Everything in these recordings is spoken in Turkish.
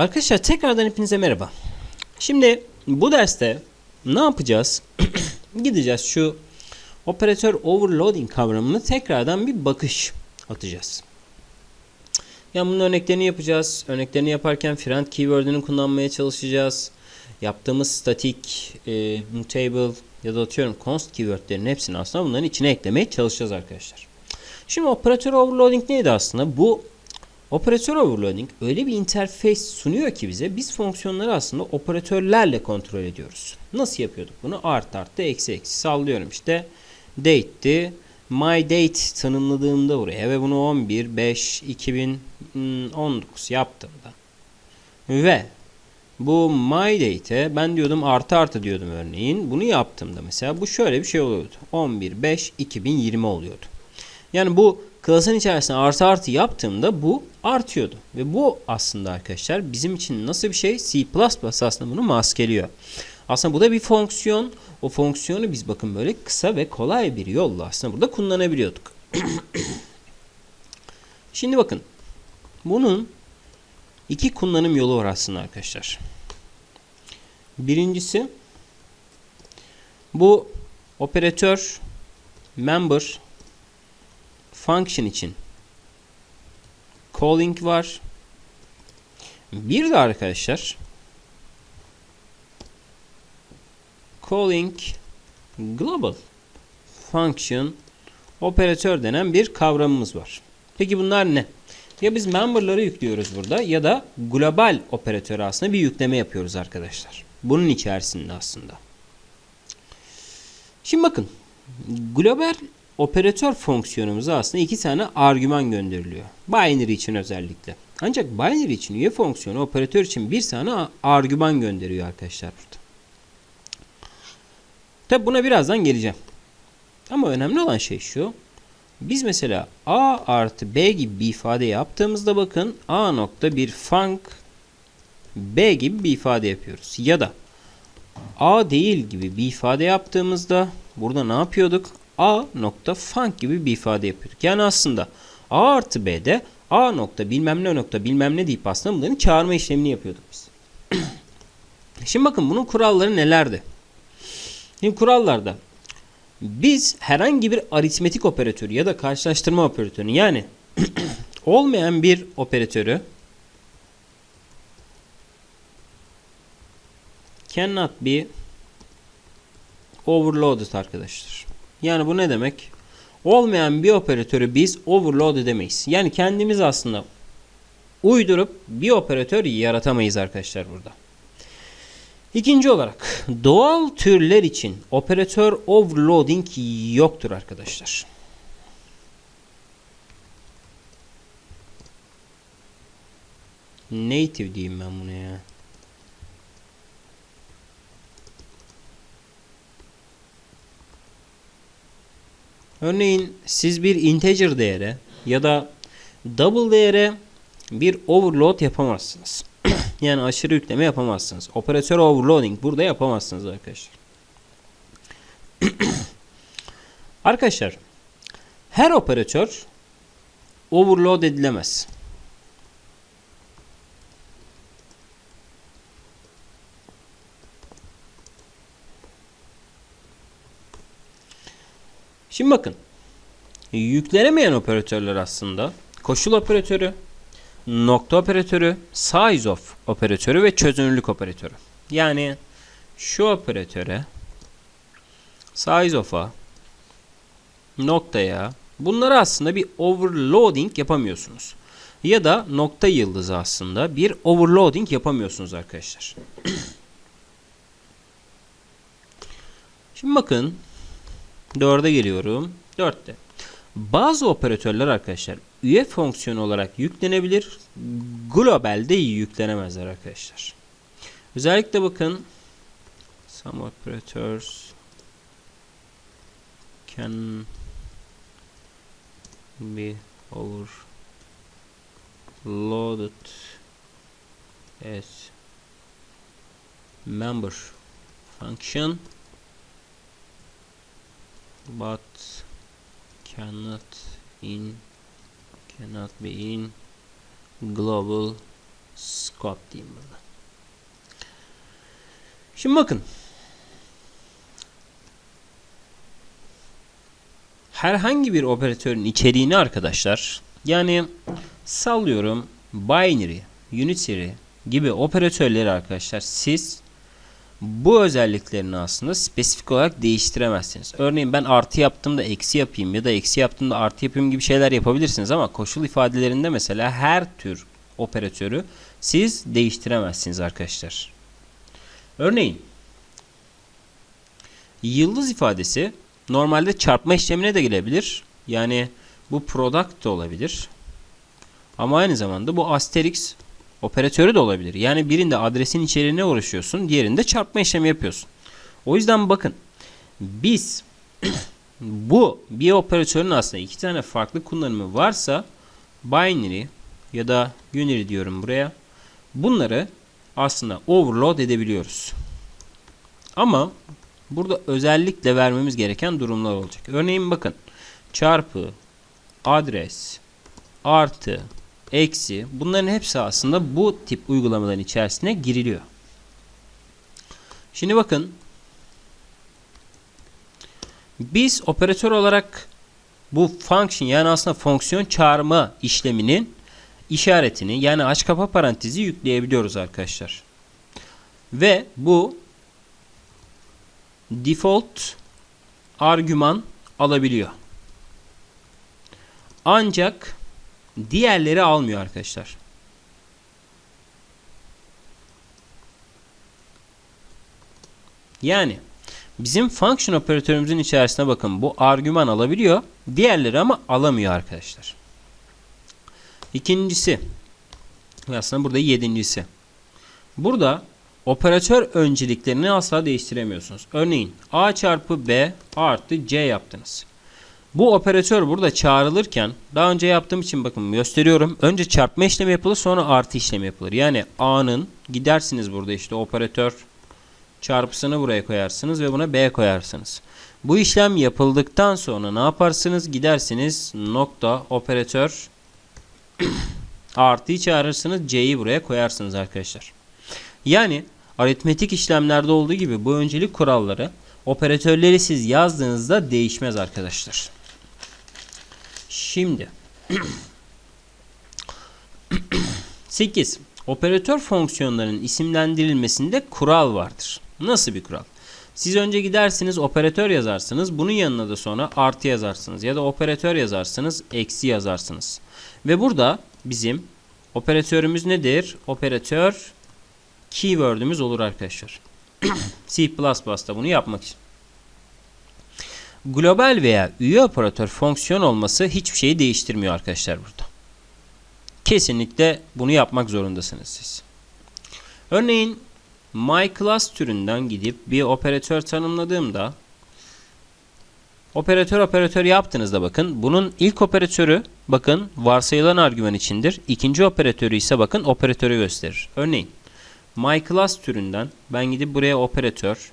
Arkadaşlar tekrardan hepinize merhaba. Şimdi bu derste ne yapacağız? Gideceğiz şu operatör overloading kavramını tekrardan bir bakış atacağız. Yani bunun örneklerini yapacağız. Örneklerini yaparken friend keyword'ünü kullanmaya çalışacağız. Yaptığımız statik, e, mutable ya da atıyorum const keyword'lerin hepsini aslında bunların içine eklemeye çalışacağız arkadaşlar. Şimdi operatör overloading neydi aslında? Bu Operatör overloading öyle bir interface sunuyor ki bize biz fonksiyonları aslında operatörlerle kontrol ediyoruz. Nasıl yapıyorduk bunu? Art arttı, eksi eksi sallıyorum işte. Date'ti. My date tanımladığımda buraya ve bunu 11 5 2019 yaptığımda ve bu my date'e ben diyordum artı artı diyordum örneğin. Bunu yaptığımda mesela bu şöyle bir şey oluyordu. 11 5 2020 oluyordu. Yani bu klasın içerisine artı artı yaptığımda bu artıyordu. Ve bu aslında arkadaşlar bizim için nasıl bir şey? C++ aslında bunu maskeliyor. Aslında bu da bir fonksiyon. O fonksiyonu biz bakın böyle kısa ve kolay bir yolla aslında burada kullanabiliyorduk. Şimdi bakın. Bunun iki kullanım yolu var aslında arkadaşlar. Birincisi bu operatör member function için calling var. Bir de arkadaşlar calling global function operatör denen bir kavramımız var. Peki bunlar ne? Ya biz member'ları yüklüyoruz burada ya da global operatöre aslında bir yükleme yapıyoruz arkadaşlar. Bunun içerisinde aslında. Şimdi bakın global operatör fonksiyonumuza aslında iki tane argüman gönderiliyor. Binary için özellikle. Ancak binary için üye fonksiyonu operatör için bir tane argüman gönderiyor arkadaşlar burada. Tabi buna birazdan geleceğim. Ama önemli olan şey şu. Biz mesela a artı b gibi bir ifade yaptığımızda bakın a nokta bir func b gibi bir ifade yapıyoruz. Ya da a değil gibi bir ifade yaptığımızda burada ne yapıyorduk? A nokta func gibi bir ifade yapıyorduk. Yani aslında a artı b'de a nokta bilmem ne nokta bilmem ne deyip aslında bunların çağırma işlemini yapıyorduk biz. Şimdi bakın bunun kuralları nelerdi? Şimdi kurallarda biz herhangi bir aritmetik operatörü ya da karşılaştırma operatörünü yani olmayan bir operatörü cannot be overloaded arkadaşlar. Yani bu ne demek? Olmayan bir operatörü biz overload edemeyiz. Yani kendimiz aslında uydurup bir operatör yaratamayız arkadaşlar burada. İkinci olarak doğal türler için operatör overloading yoktur arkadaşlar. Native diyeyim ben buna ya. Örneğin siz bir integer değere ya da double değere bir overload yapamazsınız. yani aşırı yükleme yapamazsınız. Operatör overloading burada yapamazsınız arkadaşlar. arkadaşlar her operatör overload edilemez. Şimdi bakın. Yüklenemeyen operatörler aslında koşul operatörü, nokta operatörü, size of operatörü ve çözünürlük operatörü. Yani şu operatöre size of'a noktaya bunları aslında bir overloading yapamıyorsunuz. Ya da nokta yıldızı aslında bir overloading yapamıyorsunuz arkadaşlar. Şimdi bakın 4'e geliyorum. 4'te. Bazı operatörler arkadaşlar üye fonksiyonu olarak yüklenebilir. Globalde yüklenemezler arkadaşlar. Özellikle bakın some operators can be overloaded as member function but cannot in cannot be in global Scope diyeyim burada. Şimdi bakın. Herhangi bir operatörün içeriğini arkadaşlar yani sallıyorum binary, unitary gibi operatörleri arkadaşlar siz bu özelliklerini aslında spesifik olarak değiştiremezsiniz. Örneğin ben artı yaptığımda eksi yapayım ya da eksi yaptığımda artı yapayım gibi şeyler yapabilirsiniz ama koşul ifadelerinde mesela her tür operatörü siz değiştiremezsiniz arkadaşlar. Örneğin yıldız ifadesi normalde çarpma işlemine de gelebilir. Yani bu product da olabilir. Ama aynı zamanda bu asterix operatörü de olabilir. Yani birinde adresin içeriğine uğraşıyorsun, diğerinde çarpma işlemi yapıyorsun. O yüzden bakın biz bu bir operatörün aslında iki tane farklı kullanımı varsa binary ya da unary diyorum buraya. Bunları aslında overload edebiliyoruz. Ama burada özellikle vermemiz gereken durumlar olacak. Örneğin bakın çarpı adres artı eksi bunların hepsi aslında bu tip uygulamaların içerisine giriliyor. Şimdi bakın biz operatör olarak bu function yani aslında fonksiyon çağırma işleminin işaretini yani aç kapa parantezi yükleyebiliyoruz arkadaşlar. Ve bu default argüman alabiliyor. Ancak diğerleri almıyor arkadaşlar. Yani bizim function operatörümüzün içerisine bakın bu argüman alabiliyor. Diğerleri ama alamıyor arkadaşlar. İkincisi aslında burada yedincisi. Burada operatör önceliklerini asla değiştiremiyorsunuz. Örneğin A çarpı B artı C yaptınız. Bu operatör burada çağrılırken daha önce yaptığım için bakın gösteriyorum. Önce çarpma işlemi yapılır sonra artı işlemi yapılır. Yani A'nın gidersiniz burada işte operatör çarpısını buraya koyarsınız ve buna B koyarsınız. Bu işlem yapıldıktan sonra ne yaparsınız? Gidersiniz nokta operatör artıyı çağırırsınız C'yi buraya koyarsınız arkadaşlar. Yani aritmetik işlemlerde olduğu gibi bu öncelik kuralları operatörleri siz yazdığınızda değişmez arkadaşlar. Şimdi 8. Operatör fonksiyonlarının isimlendirilmesinde kural vardır. Nasıl bir kural? Siz önce gidersiniz operatör yazarsınız. Bunun yanına da sonra artı yazarsınız. Ya da operatör yazarsınız. Eksi yazarsınız. Ve burada bizim operatörümüz nedir? Operatör keyword'ümüz olur arkadaşlar. C++'da bunu yapmak için. Global veya üye operatör fonksiyon olması hiçbir şeyi değiştirmiyor arkadaşlar burada. Kesinlikle bunu yapmak zorundasınız siz. Örneğin myClass türünden gidip bir operatör tanımladığımda operatör operatör yaptığınızda bakın bunun ilk operatörü bakın varsayılan argüman içindir. İkinci operatörü ise bakın operatörü gösterir. Örneğin myClass türünden ben gidip buraya operatör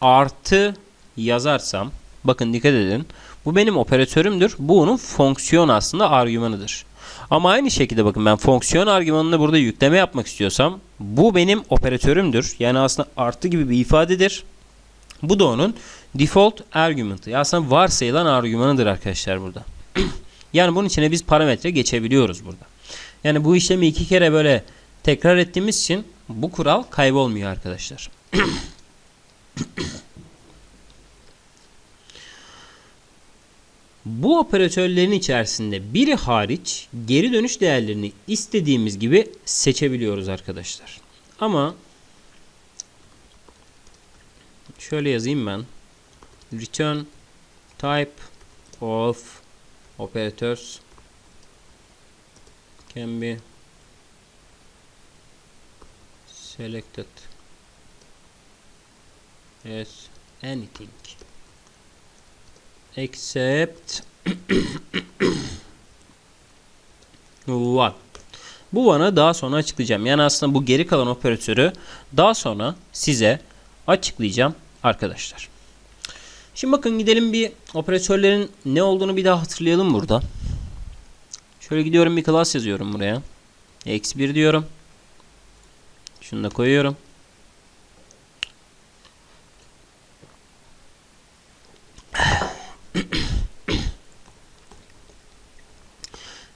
artı yazarsam bakın dikkat edin bu benim operatörümdür. Bu onun fonksiyon aslında argümanıdır. Ama aynı şekilde bakın ben fonksiyon argümanını burada yükleme yapmak istiyorsam bu benim operatörümdür. Yani aslında artı gibi bir ifadedir. Bu da onun default argument'ı. Aslında varsayılan argümanıdır arkadaşlar burada. yani bunun içine biz parametre geçebiliyoruz burada. Yani bu işlemi iki kere böyle tekrar ettiğimiz için bu kural kaybolmuyor arkadaşlar. Bu operatörlerin içerisinde biri hariç geri dönüş değerlerini istediğimiz gibi seçebiliyoruz arkadaşlar. Ama şöyle yazayım ben. Return type of operators can be selected as anything except one. Bu bana daha sonra açıklayacağım. Yani aslında bu geri kalan operatörü daha sonra size açıklayacağım arkadaşlar. Şimdi bakın gidelim bir operatörlerin ne olduğunu bir daha hatırlayalım burada. Şöyle gidiyorum bir class yazıyorum buraya. Eksi 1 diyorum. Şunu da koyuyorum.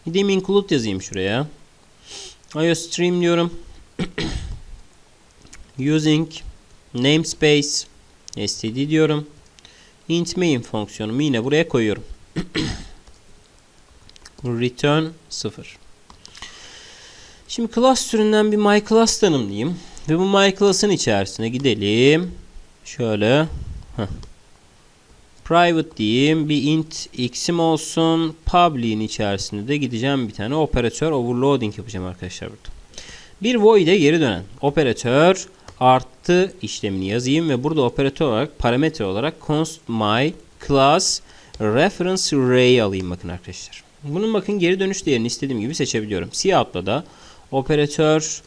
Gideyim include yazayım şuraya. iostream diyorum. Using namespace std diyorum. int main fonksiyonumu yine buraya koyuyorum. Return 0. Şimdi class türünden bir my class tanımlayayım. Ve bu my class'ın içerisine gidelim. Şöyle. Heh. Private diyeyim. Bir int x'im olsun. Public'in içerisinde de gideceğim bir tane operatör overloading yapacağım arkadaşlar burada. Bir void'e geri dönen operatör artı işlemini yazayım ve burada operatör olarak parametre olarak const my class reference array alayım bakın arkadaşlar. Bunun bakın geri dönüş değerini istediğim gibi seçebiliyorum. Cout'la da operatör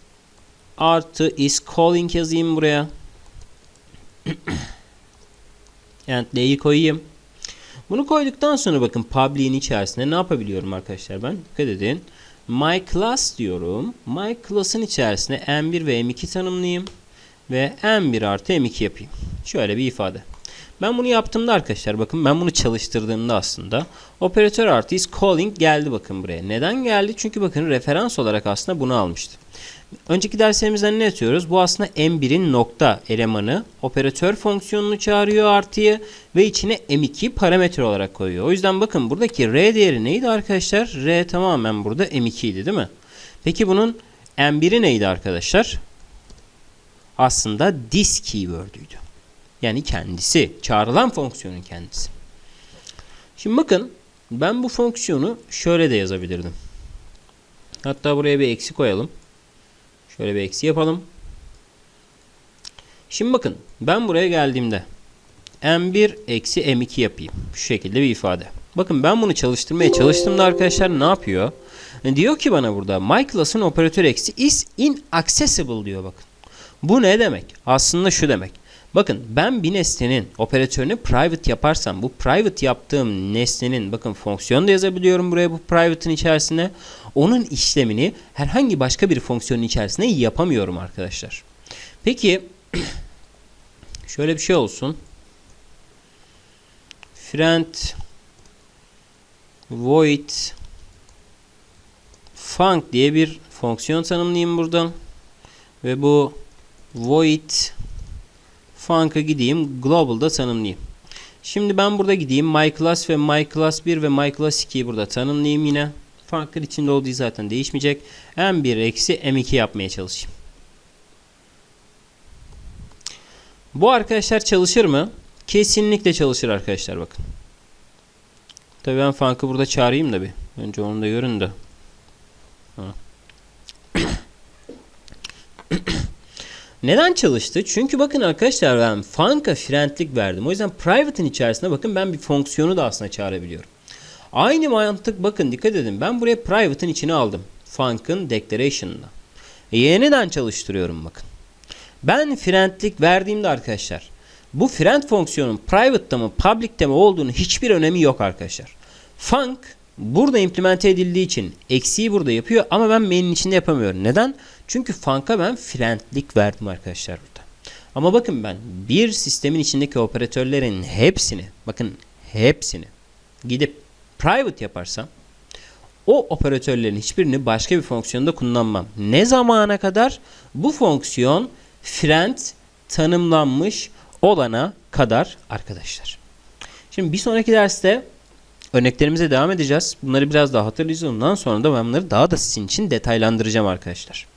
artı is calling yazayım buraya. d'yi koyayım. Bunu koyduktan sonra bakın public'in içerisinde ne yapabiliyorum arkadaşlar ben? Dikkat edin. My class diyorum. My class'ın içerisine m1 ve m2 tanımlayayım. Ve m1 artı m2 yapayım. Şöyle bir ifade. Ben bunu yaptığımda arkadaşlar bakın ben bunu çalıştırdığımda aslında operatör artı is calling geldi bakın buraya. Neden geldi? Çünkü bakın referans olarak aslında bunu almıştı. Önceki derslerimizden ne yapıyoruz? Bu aslında M1'in nokta elemanı operatör fonksiyonunu çağırıyor artıyı ve içine M2 parametre olarak koyuyor. O yüzden bakın buradaki R değeri neydi arkadaşlar? R tamamen burada M2 idi değil mi? Peki bunun M1'i neydi arkadaşlar? Aslında this keyword'üydü. Yani kendisi. Çağrılan fonksiyonun kendisi. Şimdi bakın ben bu fonksiyonu şöyle de yazabilirdim. Hatta buraya bir eksi koyalım. Şöyle bir eksi yapalım. Şimdi bakın ben buraya geldiğimde m1 eksi m2 yapayım. Şu şekilde bir ifade. Bakın ben bunu çalıştırmaya çalıştığımda arkadaşlar ne yapıyor? Diyor ki bana burada my class'ın operatör eksi is inaccessible diyor bakın. Bu ne demek? Aslında şu demek. Bakın ben bir nesnenin operatörünü private yaparsam bu private yaptığım nesnenin bakın fonksiyon da yazabiliyorum buraya bu private'ın içerisine. Onun işlemini herhangi başka bir fonksiyonun içerisine yapamıyorum arkadaşlar. Peki şöyle bir şey olsun. Friend void func diye bir fonksiyon tanımlayayım buradan. Ve bu void func'a gideyim. Global'da tanımlayayım. Şimdi ben burada gideyim. My class ve my class 1 ve my class 2'yi burada tanımlayayım yine. Func'ın içinde olduğu zaten değişmeyecek. M1 eksi M2 yapmaya çalışayım. Bu arkadaşlar çalışır mı? Kesinlikle çalışır arkadaşlar bakın. Tabii ben funk'ı burada çağırayım da bir. Önce onu da görün de. Neden çalıştı? Çünkü bakın arkadaşlar ben funk'a friendlik verdim. O yüzden private'ın içerisinde bakın ben bir fonksiyonu da aslında çağırabiliyorum. Aynı mantık bakın dikkat edin. Ben buraya private'ın içine aldım. Funk'ın declaration'ını. E, yeniden çalıştırıyorum bakın. Ben friendlik verdiğimde arkadaşlar bu friend fonksiyonun private'ta mı public'te mi olduğunu hiçbir önemi yok arkadaşlar. Func burada implemente edildiği için eksiği burada yapıyor ama ben main'in içinde yapamıyorum. Neden? Çünkü func'a ben friendlik verdim arkadaşlar burada. Ama bakın ben bir sistemin içindeki operatörlerin hepsini bakın hepsini gidip private yaparsam o operatörlerin hiçbirini başka bir fonksiyonda kullanmam. Ne zamana kadar? Bu fonksiyon friend tanımlanmış olana kadar arkadaşlar. Şimdi bir sonraki derste örneklerimize devam edeceğiz. Bunları biraz daha hatırlayacağız. Ondan sonra da ben bunları daha da sizin için detaylandıracağım arkadaşlar.